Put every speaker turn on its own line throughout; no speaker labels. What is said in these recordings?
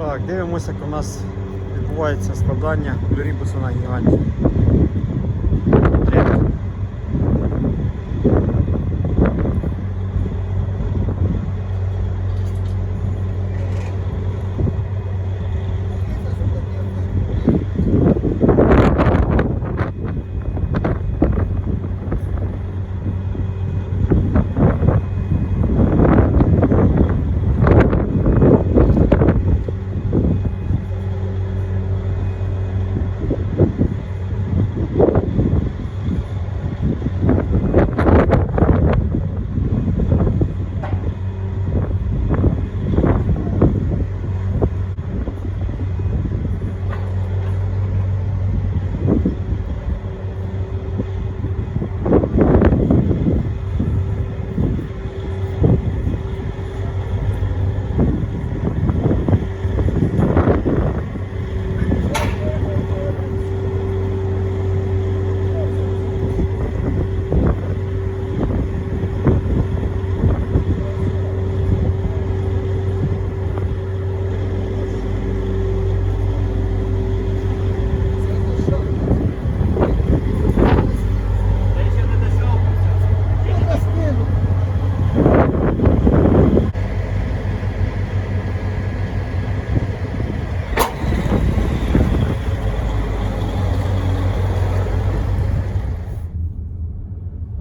Так, дивимося, як у нас відбувається складання плюрібусу на гіганті. Дрібно.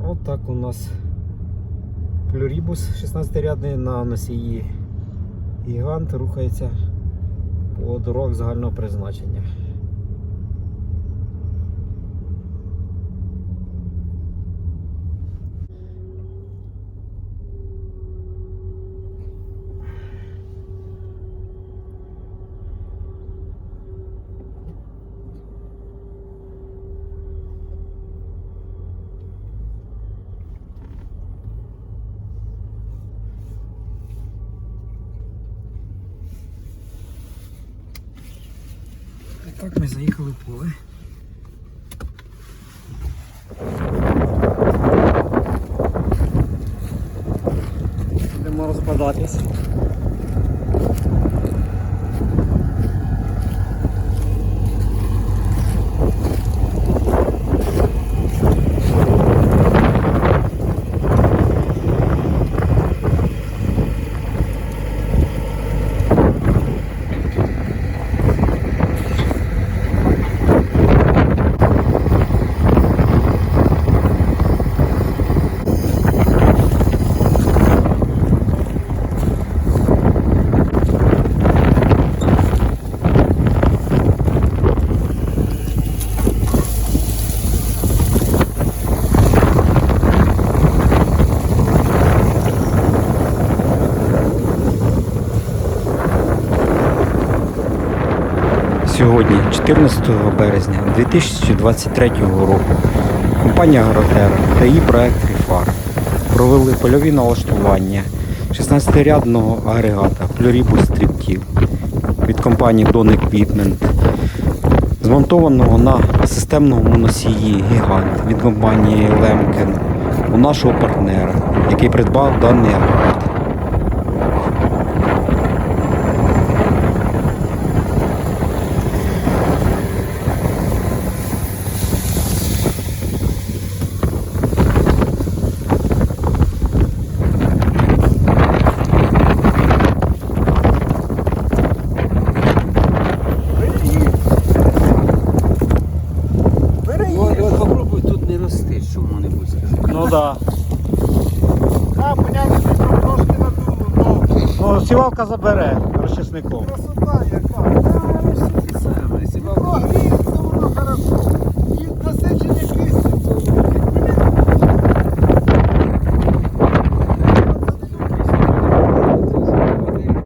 От так у нас плюрібус 16-рядний на носії гігант рухається по дорогах загального призначення. Так ми заїхали в поле. Будемо розкладатись. Сьогодні, 14 березня 2023 року, компанія Агротера та її проект Ріфар провели польові налаштування 16-рядного агрегата Pluribus Стріптів від компанії Don Equipment, змонтованого на системному носії Гігант від компанії Lemken у нашого партнера, який придбав даний агрегат. Да.
А, понятно, що трошки надуло,
ну, сівалка забере розчисником.
красота яка.